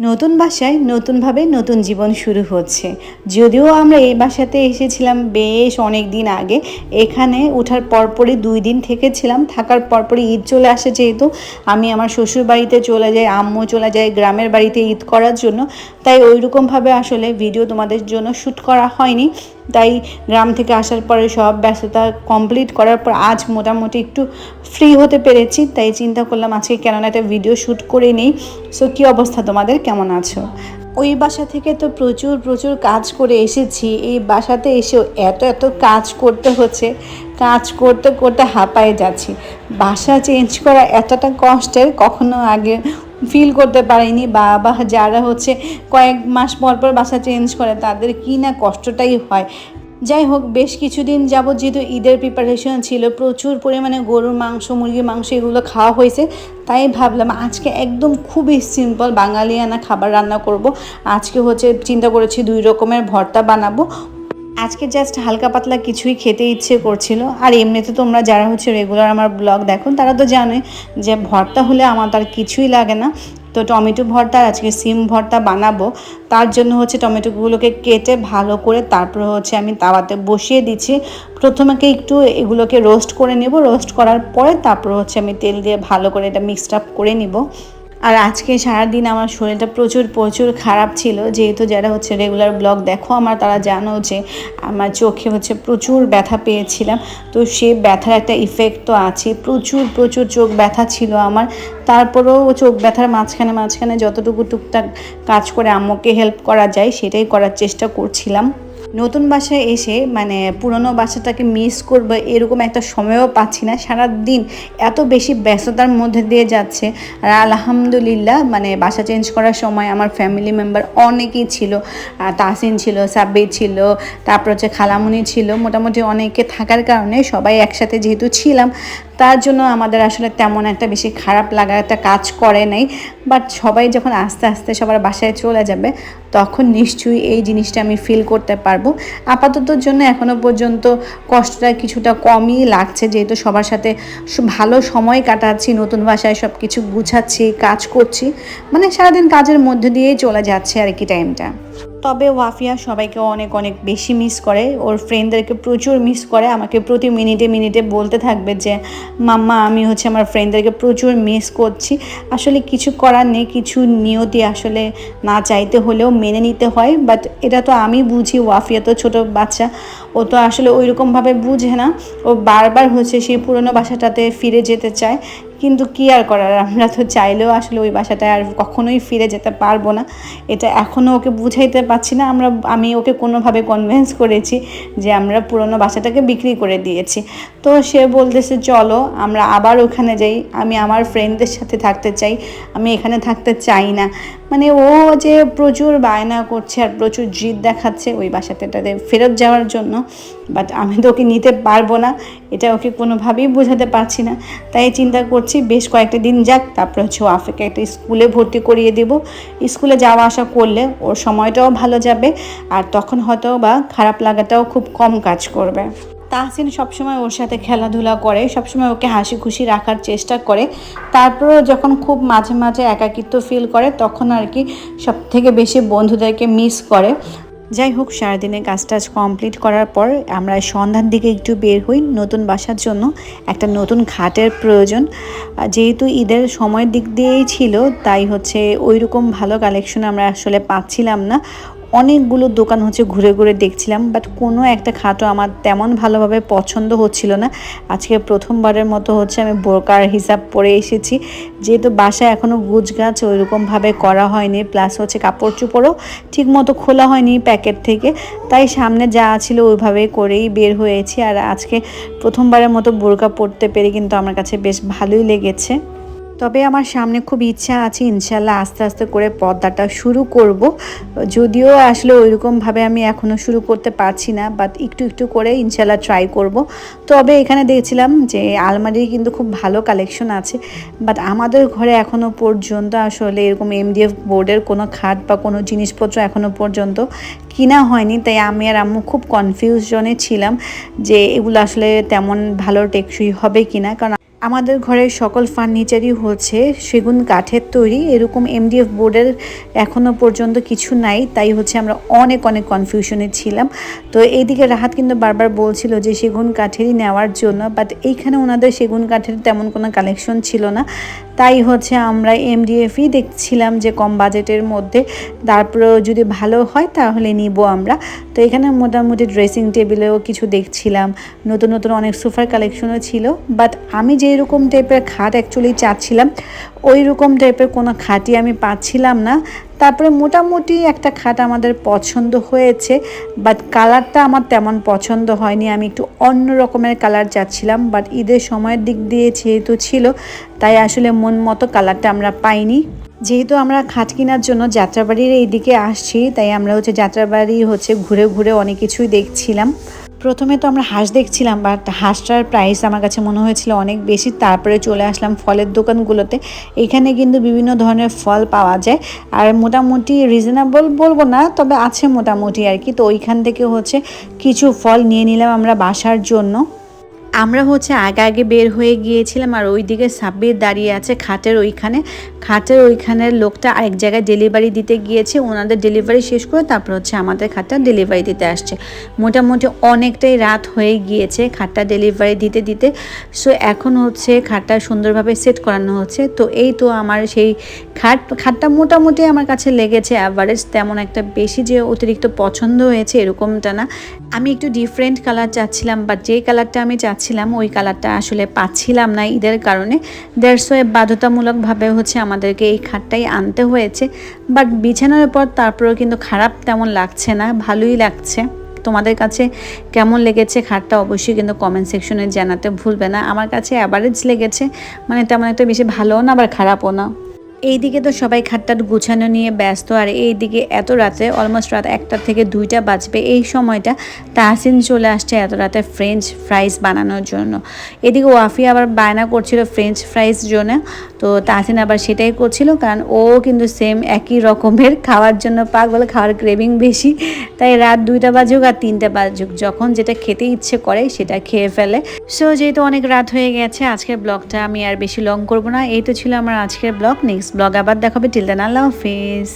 নতুন বাসায় নতুনভাবে নতুন জীবন শুরু হচ্ছে। যদিও আমরা এই বাসাতে এসেছিলাম বেশ অনেক দিন আগে, এখানে ওঠার পরপরই দুই দিন থেকেছিলাম, থাকার পরপরই ঈদ চলে আসে যেহেতু। আমি আমার শ্বশুর বাড়িতে চলে যাই, আম্মু চলে যাই গ্রামের বাড়িতে ঈদ করার জন্য। তাই ওইরকমভাবে আসলে ভিডিও তোমাদের জন্য শ্যুট করা হয়নি। তাই গ্রাম থেকে আসার পরে সব ব্যস্ততা কমপ্লিট করার পর আজ মোটামুটি একটু ফ্রি হতে পেরেছি, তাই চিন্তা করলাম আজকে কেননা একটা ভিডিও শ্যুট করে নিই। সো কী অবস্থা তোমাদের? কেমন আছো? ওই বাসা থেকে তো প্রচুর প্রচুর কাজ করে এসেছি। এই বাসাতে এসেও এত এত কাজ করতে হচ্ছে। কাজ করতে করতে হাঁপায়ে যাচ্ছি। বাসা চেঞ্জ করা এতটা কষ্টের, কখনো আগে ফিল করতে পারিনি। বা বা যারা হচ্ছে কয়েক মাস পর পর বাসা চেঞ্জ করে, তাদের কি না কষ্টটাই হয়। যাই হোক, বেশ কিছুদিন যাবৎ যেহেতু ঈদের প্রিপারেশন ছিল, প্রচুর পরিমাণে গরুর মাংস, মুরগির মাংস এগুলো খাওয়া হয়েছে। তাই ভাবলাম আজকে একদম খুবই সিম্পল বাঙালিয়ানা খাবার রান্না করব। আজকে হচ্ছে চিন্তা করেছি দুই রকমের ভর্তা বানাবো। আজকে জাস্ট হালকা পাতলা কিছুই খেতে ইচ্ছে করছিল। আর এমনিতে তোমরা যারা হচ্ছে রেগুলার আমার ব্লগ দেখো, তারা তো জানে যে ভর্তা হলে আমার তার কিছুই লাগে না। তো টমেটো ভর্তা আজকে সিম ভর্তা বানাবো। তার জন্য হচ্ছে টমেটোগুলোকে কেটে ভালো করে তারপরে হচ্ছে আমি তাওয়াতে বসিয়ে দিচ্ছি। প্রথমে একটু এগুলোকে রোস্ট করে নেব। রোস্ট করার পরে তারপর হচ্ছে আমি তেল দিয়ে ভালো করে এটা মিক্সড আপ করে নিব। আর আজকে সারাদিন আমার শরীরটা প্রচুর প্রচুর খারাপ ছিল। যেহেতু যারা হচ্ছে রেগুলার ব্লগ দেখো আমার, তারা জানো যে আমার চোখে হচ্ছে প্রচুর ব্যথা পেয়েছিলাম। তো সে ব্যথার একটা ইফেক্ট তো আছে প্রচুর প্রচুর চোখ ব্যথা ছিল আমার। তারপরেও চোখ ব্যথার মাঝখানে মাঝখানে যতটুকু টুকটাক কাজ করে আম্মুকে হেল্প করা যায়, সেটাই করার চেষ্টা করছিলাম। নতুন বাসায় এসে মানে পুরনো বাসাটাকে মিস করব এরকম একটা সময়ও পাচ্ছি না। সারা দিন এত বেশি ব্যস্ততার মধ্যে দিয়ে যাচ্ছে। আর আলহামদুলিল্লাহ মানে বাসা চেঞ্জ করার সময় আমার ফ্যামিলি মেম্বার অনেকেই ছিল। তাসিন ছিল, সাব্বির ছিল, তারপর হচ্ছে খালামুনি ছিল। মোটামুটি অনেকে থাকার কারণে সবাই একসাথে যেহেতু ছিলাম, তার জন্য আমাদের আসলে তেমন একটা বেশি খারাপ লাগার একটা কাজ করে নাই। বাট সবাই যখন আস্তে আস্তে সবার বাসায় চলে যাবে, তখন নিশ্চয়ই এই জিনিসটা আমি ফিল করতে পারব। আপাততর জন্য এখনও পর্যন্ত কষ্টটা কিছুটা কমই লাগছে, যেহেতু সবার সাথে ভালো সময় কাটাচ্ছি, নতুন ভাষায় সব কিছু গুছাচ্ছি, কাজ করছি। মানে সারাদিন কাজের মধ্যে দিয়েই চলে যাচ্ছে আর কি টাইমটা তবে ওয়াফিয়া সবাইকে অনেক অনেক বেশি মিস করে। ওর ফ্রেন্ডদেরকে প্রচুর মিস করে। আমাকে প্রতি মিনিটে মিনিটে বলতে থাকবে যে, মাম্মা, আমি হচ্ছে আমার ফ্রেন্ডদেরকে প্রচুর মিস করছি। আসলে কিছু করার নেই, কিছু নিয়তি আসলে না চাইতে হলেও মেনে নিতে হয়। বাট এটা তো আমি বুঝি ওয়াফিয়া তো ছোটো বাচ্চা। ও তো আসলে ওই রকমভাবে বুঝে না। ও বারবার হচ্ছে সেই পুরনো বাসাটাতে ফিরে যেতে চায়। কিন্তু কি আর করার? আমরা তো চাইলেও আসলে ওই বাসাটায় আর কখনোই ফিরে যেতে পারব না। এটা এখনও ওকে বুঝাইতে পারছি না। আমরা, আমি ওকে কোনোভাবে কনভিন্স করেছি যে আমরা পুরনো বাসাটাকে বিক্রি করে দিয়েছি। তো সে বলতেছে, চলো, আমরা আবার ওখানে যাই। আমি আমার ফ্রেন্ডদের সাথে থাকতে চাই। আমি এখানে থাকতে চাই না। মানে ও যে প্রচুর বায়না করছে আর প্রচুর জিদ দেখাচ্ছে ওই বাসাটাতে ফেরত যাওয়ার জন্য। বাট আমি তো ওকে নিতে পারব না। এটা ওকে কোনোভাবেই বোঝাতে পারছি না। তাই চিন্তা করছি, বেশ কয়েকটা দিন যাক, তারপরে হচ্ছে ও আফেকে একটা স্কুলে ভর্তি করিয়ে দেব। স্কুলে যাওয়া আসা করলে ওর সময়টাও ভালো যাবে আর তখন হয়তো বা খারাপ লাগাটাও খুব কম কাজ করবে। তাহসিন সবসময় ওর সাথে খেলাধুলা করে, সবসময় ওকে হাসি খুশি রাখার চেষ্টা করে। তারপরেও যখন খুব মাঝে মাঝে একাকিত্ব ফিল করে, তখন আর কি সব থেকে বেশি বন্ধুদেরকে মিস করে। যাই হোক সারাদিনে কাজ টাজ কমপ্লিট করার পর আমরা সন্ধ্যার দিকে একটু বের হই নতুন বাসার জন্য, একটা নতুন খাটের প্রয়োজন। যেহেতু ঈদের সময়ের দিক দিয়েই ছিল, তাই হচ্ছে ওই রকম ভালো কালেকশন আমরা আসলে পাচ্ছিলাম না। অনেকগুলো দোকান হচ্ছে ঘুরে ঘুরে দেখছিলাম বাট কোনো একটা খাটও আমার তেমন ভালোভাবে পছন্দ হচ্ছিল না। আজকে প্রথমবারের মতো হচ্ছে আমি বোরকার হিসাব পরে এসেছি। যেহেতু বাসায় এখনও গুজগাছ ওইরকমভাবে করা হয়নি প্লাস হচ্ছে কাপড় চোপড়ও ঠিক মতো খোলা হয়নি প্যাকেট থেকে, তাই সামনে যা ছিল ওইভাবে করেই বের হয়েছি। আর আজকে প্রথমবারের মতো বোরকা পরতে পেরে কিন্তু আমার কাছে বেশ ভালোই লেগেছে। তবে আমার সামনে খুব ইচ্ছা আছে, ইনশাল্লাহ আস্তে আস্তে করে পর্দাটা শুরু করব। যদিও আসলে ওইরকমভাবে আমি এখনও শুরু করতে পারছি না বাট একটু একটু করে ইনশাল্লাহ ট্রাই করব। তবে এখানে দেখছিলাম যে আলমারির কিন্তু খুব ভালো কালেকশন আছে বাট আমাদের ঘরে এখনও পর্যন্ত আসলে এরকম এমডিএফ বোর্ডের কোনো খাট বা কোনো জিনিসপত্র এখনও পর্যন্ত কিনা হয়নি। তাই আমি আর আম্মু খুব কনফিউশনে ছিলাম যে এগুলো আসলে তেমন ভালো টেকসই হবে কিনা, কারণ আমাদের ঘরের সকল ফার্নিচারই হচ্ছে সেগুন কাঠের তৈরি। এরকম এমডিএফ বোর্ডের এখনও পর্যন্ত কিছু নাই, তাই হচ্ছে আমরা অনেক অনেক কনফিউশনে ছিলাম। তো এইদিকে রাহাত কিন্তু বারবার বলছিল যে সেগুন কাঠেরই নেওয়ার জন্য বাট এইখানে ওনাদের সেগুন কাঠের তেমন কোনো কালেকশন ছিল না। তাই হচ্ছে আমরা এমডিএফই দেখছিলাম যে কম বাজেটের মধ্যে। তারপরেও যদি ভালো হয় তাহলে নিব আমরা। তো এখানে মোটামুটি ড্রেসিং টেবিলেও কিছু দেখছিলাম। নতুন নতুন অনেক সোফার কালেকশনও ছিল বাট আমি যেই রকম টাইপের খাট অ্যাকচুয়ালি চাচ্ছিলাম ওই রকম টাইপের কোনো খাটই আমি পাচ্ছিলাম না। তারপরে মোটামুটি একটা খাট আমাদের পছন্দ হয়েছে বাট কালারটা আমার তেমন পছন্দ হয়নি। আমি একটু অন্য রকমের কালার চাচ্ছিলাম বাট ঈদের সময়ের দিক দিয়ে যেহেতু ছিল, তাই আসলে মন মতো কালারটা আমরা পাইনি। যেহেতু আমরা খাট কেনার জন্য যাত্রাবাড়ির এই দিকে আসছি, তাই আমরা হচ্ছে যাত্রাবাড়ি হচ্ছে ঘুরে ঘুরে অনেক কিছুই দেখছিলাম। প্রথমে তো আমরা হাঁস দেখছিলাম বাট হাঁসটার প্রাইস আমার কাছে মনে হয়েছিল অনেক বেশি। তারপরে চলে আসলাম ফলের দোকানগুলোতে। এখানে কিন্তু বিভিন্ন ধরনের ফল পাওয়া যায়। আর মোটামুটি রিজনেবল বলব না, তবে আছে মোটামুটি আর কি। তো ওইখান থেকে হচ্ছে কিছু ফল নিয়ে নিলাম আমরা বাসার জন্য। আমরা হচ্ছে আগে আগে বের হয়ে গিয়েছিলাম আর ওইদিকে সাব্বির দাঁড়িয়ে আছে খাটের ওইখানে। খাটের ওইখানের লোকটা আরেক জায়গায় ডেলিভারি দিতে গিয়েছে। ওনাদের ডেলিভারি শেষ করে তারপর হচ্ছে আমাদের খাটটা ডেলিভারি দিতে আসছে। মোটামুটি অনেকটাই রাত হয়ে গিয়েছে খাটটা ডেলিভারি দিতে দিতে। সো এখন হচ্ছে খাটটা সুন্দরভাবে সেট করানো হচ্ছে। তো এই তো আমার সেই খাট, খাটটা মোটামুটি আমার কাছে লেগেছে অ্যাভারেজ তেমন একটা বেশি যে অতিরিক্ত পছন্দ হয়েছে এরকমটা না। আমি একটু ডিফারেন্ট কালার চাচ্ছিলাম বা যে কালারটা আমি চাচ্ছিলাম ওই কালারটা আসলে পাচ্ছিলাম না ঈদের কারণে। দেড়শো বাধ্যতামূলকভাবে হচ্ছে আমাদেরকে এই খাটটাই আনতে হয়েছে। বাট বিছানার পর তারপরেও কিন্তু খারাপ তেমন লাগছে না, ভালোই লাগছে। তোমাদের কাছে কেমন লেগেছে খাটটা অবশ্যই কিন্তু কমেন্ট সেকশনে জানাতে ভুলবে না। আমার কাছে অ্যাভারেজ লেগেছে মানে তেমন একটা বেশি ভালোও না, আবার খারাপও না। এইদিকে তো সবাই খাটটাট গুছানো নিয়ে ব্যস্ত, আর এইদিকে এত রাতে অলমোস্ট রাত একটা থেকে দুইটা বাজবে এই সময়টা, তাহসিন চলে আসছে এত রাতে ফ্রেঞ্চ ফ্রাইস বানানোর জন্য। এদিকে ওয়াফি আবার বায়না করছিল ফ্রেঞ্চ ফ্রাইস জন্য, তো তাহসিন আবার সেটাই করছিল, কারণ ও কিন্তু সেম একই রকমের খাওয়ার জন্য পাগল, খাওয়ার ক্রেভিং বেশি। তাই রাত দুইটা বাজুক আর তিনটা বাজুক, যখন যেটা খেতে ইচ্ছে করে সেটা খেয়ে ফেলে। সো যেহেতু অনেক রাত হয়ে গেছে, আজকের ব্লগটা আমি আর বেশি লং করব না, এই তো ছিল আমার আজকের ব্লগ নেক্সট ব্লগ আবার দেখাবে। টিল দেন আল্লাহ হাফিজ।